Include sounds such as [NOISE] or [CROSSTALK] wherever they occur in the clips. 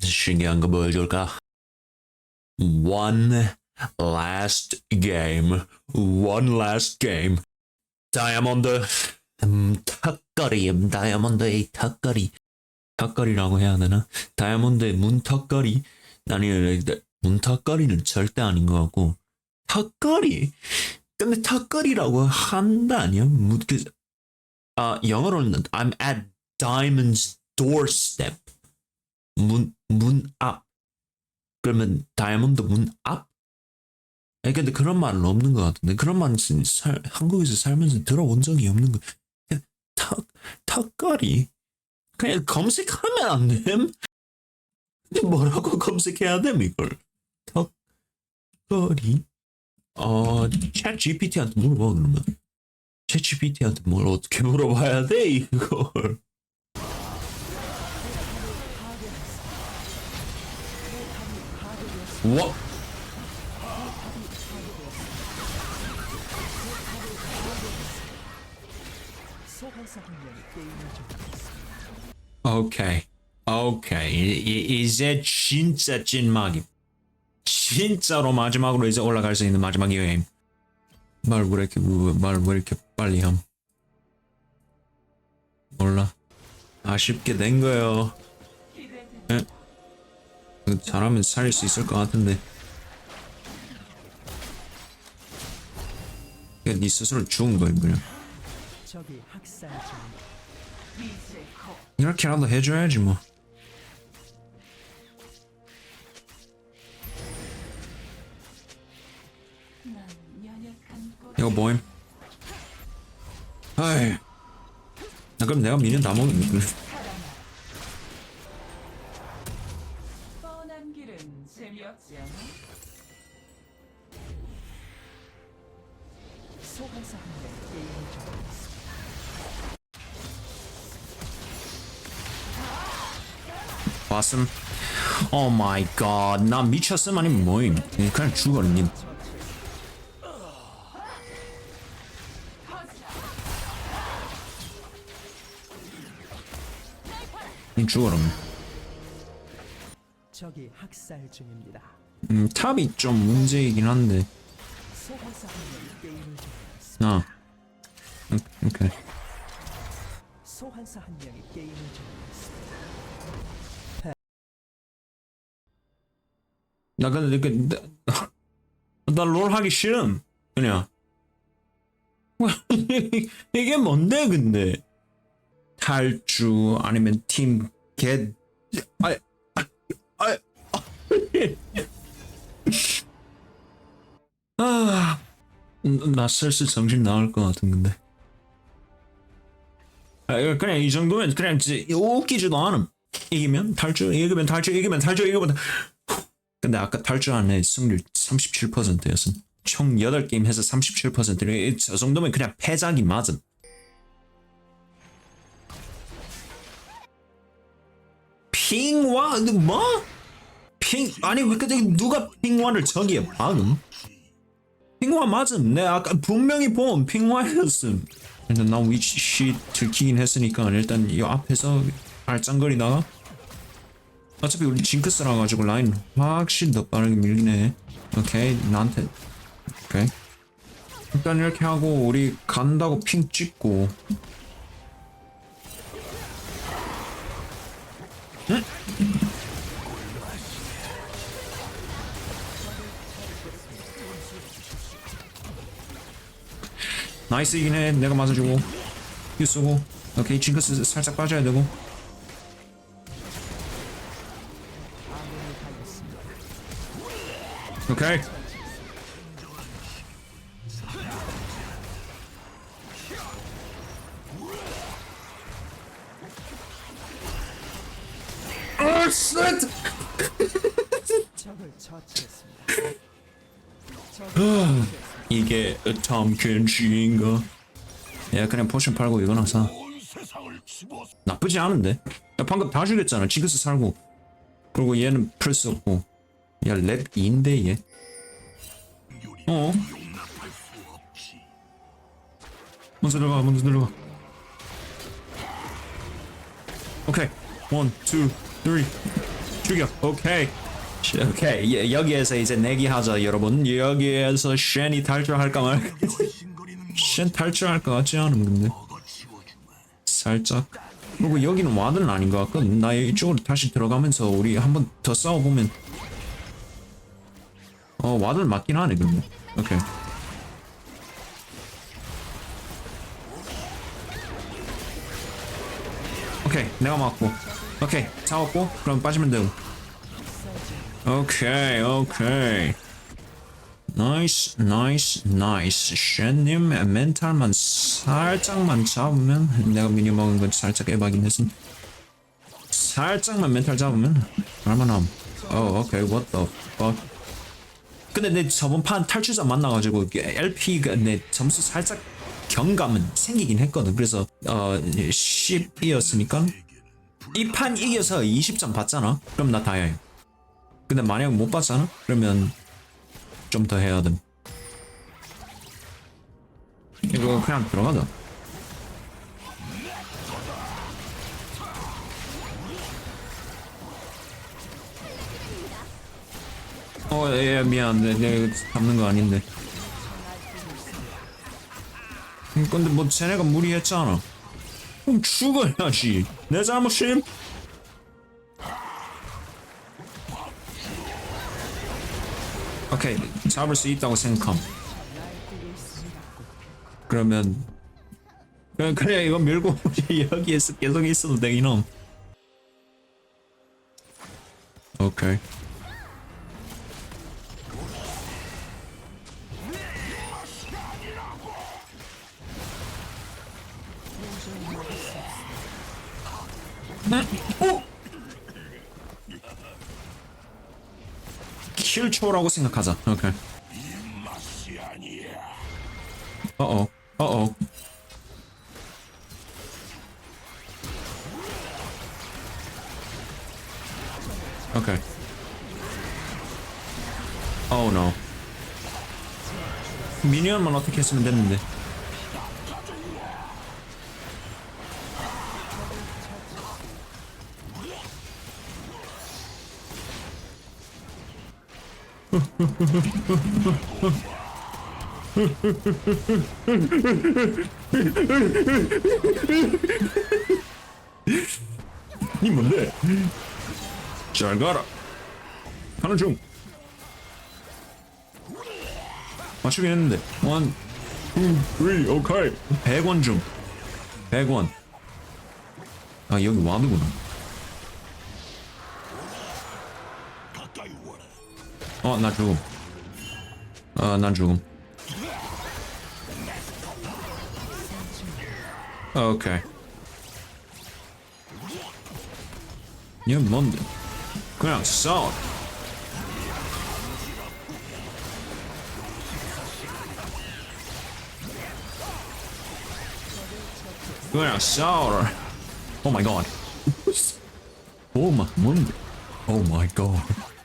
신기한 거 보여줄까? One last game. One last game. 다이아몬드. 음, 턱걸이. 다이아몬드의 턱걸이. 턱걸이라고 해야 되나? 다이아몬드의 문턱걸이. 아니, 문턱걸이는 절대 아닌 것 같고. 턱걸이? 근데 턱걸이라고 한다 아니야? 문, 그, 아, 영어로는 I'm at Diamond's doorstep. 문, 문 앞. 그러면 다이아몬드 문 앞? 아니, 근데 그런 말은 없는 것 같은데. 그런 말은 살, 한국에서 살면서 들어본 적이 없는 거. 그냥 턱, 턱걸이. 그냥 검색하면 안 됨? 근데 뭐라고 [LAUGHS] 검색해야 됨, 이걸? 턱걸이? 어, 챗 GPT한테 물어봐, 그러면. 챗 GPT한테 뭘 어떻게 물어봐야 돼, 이걸. 와, 소환사 한 명이 게임을 종료했습니다. 오케이. 오케이. 이제 진짜 찐막임. 진짜로 마지막으로 이제 올라갈 수 있는 마지막 여행. 말왜 이렇게, 말왜 이렇게 빨리 함? 몰라. 아쉽게 된 거요. 예? 그 잘하면 살릴 수 있을 것 같은데. 그냥 네 스스로 죽은 거야, 그냥. 이렇게라도 해줘야지 뭐. 이거 뭐임? 아이. 나 그럼 내가 미니언 다 먹었네. 그 왔음. 오 마이 갓. 나 미쳤음 아니면 뭐임? 그냥 죽어님. 니 죽어라. 적이 학살 중입니다. 음, 탑이 좀 문제이긴 한데. 종료했습니다. 아. 음, 오케이. 소환사 한 명이 게임을 종료했습니다. 나 근데 그 나롤 [LAUGHS] 하기 싫음 그냥 [LAUGHS] 이게 뭔데 근데 탈주 아니면 팀겟 아이 아이 아 나 슬슬 정신 나갈 것 같은 건데 아 그냥 이 정도면 그냥 웃기지도 않음 이기면 탈주 이기면 탈주 이기면 탈주 이기면 탈- 근데 아까 탈주 안에 승률 37%였음. 총 8게임 해서 37%를 저 정도면 그냥 패작이 맞음. 핑와 뭐? 핑 아니 왜 근데 누가 핑와를 저기에 박음? 핑와 맞음. 내가 아까 분명히 본 핑와였음. 일단 나 위치 들키긴 했으니까 일단 이 앞에서 알짱거리다가 어차피 우리 징크스라 가지고 라인 확실히 더 빠르게 밀리네. 오케이 나한테 오케이 일단 이렇게 하고 우리 간다고 핑 찍고 응? 나이스 이긴 해 내가 맞아주고 유 쓰고 오케이 징크스 살짝 빠져야 되고 오케이. 어, 쉣! 적을 처치했습니다. 이게 탐켄 시인가? 야 그냥 포션 팔고 이거나 사. 나쁘지 않은데? 야 방금 다 죽였잖아. 지그스 살고. 그리고 얘는 플스 없고. 야랩 2인데 얘? 어? 먼저 들어가 먼저 들어가. 오케이. 원, 투, 쓰리. 죽여. 오케이. 오케이. 예, 여기에서 이제 내기하자 여러분. 여기에서 쉔이 탈출할까 말까 쉔 탈출할 것 같지 않은 근데? 살짝. 그리고 여기는 와드는 아닌 것 같거든. 나 이쪽으로 다시 들어가면서 우리 한 번 더 싸워보면 어 와드는 맞긴 하네 근데. 오케이. 오케이. 내가 맞고. 오케이. 잡았고. 그럼 빠지면 되고. 오케이 오케이 나이스 나이스 나이스 쉔님 멘탈만 살짝만 잡으면 내가 미니 먹은 건 살짝 에바긴 했음 살짝만 멘탈 잡으면 얼마나함. 오 oh, 오케이 what the fuck? 근데 내 저번 판 탈출자 만나가지고 LP가 내 점수 살짝 경감은 생기긴 했거든. 그래서 어 10이었으니까 이 판 이겨서 20점 받잖아. 그럼 나 다행. 근데 만약 못 봤잖아? 그러면 좀 더 해야 됨. 이거 그냥 들어가자. 어, 예, 예 미안. 내가 잡는 거 아닌데. 근데 뭐 쟤네가 무리했잖아. 그럼 죽어야지. 내 잘못임? 오케이 잡을 수 있다고 생각함. 그러면 그냥 그래 이거 밀고 [LAUGHS] 여기에 계속 있어도 돼 이놈. 오케이. 네? 어? 킬초라고 생각하자. 오케이. 어어. 어어. 오케이. Oh 미니언만 어떻게 했으면 됐는데. 이 뭔데? 잘 가라. 하는 중. 맞추긴 했는데. 원, 투, 쓰리, 오카이. 100원 중. 100원. 아, 여기 와드구나. O, na dżu. O, na dżu. Okej. Okay. Nie mądry. Kurwa, co? Kurwa. Oh my god. [LAUGHS] oh my, oh my god.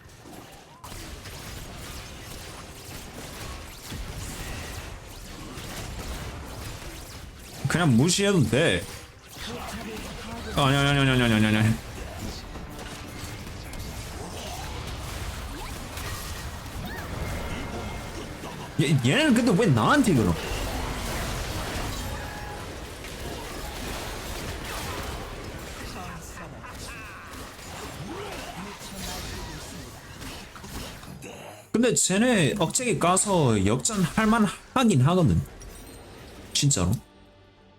그냥 무시해도 돼. 아, 아니 아니 아니 아니 아니 아니 아니. 얘 얘는 근데 왜 나한테 그럼? 근데 쟤네 억제기 까서 역전할 만 하긴 하거든. 진짜로.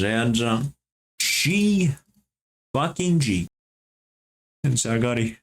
And she fucking G. And so I got it.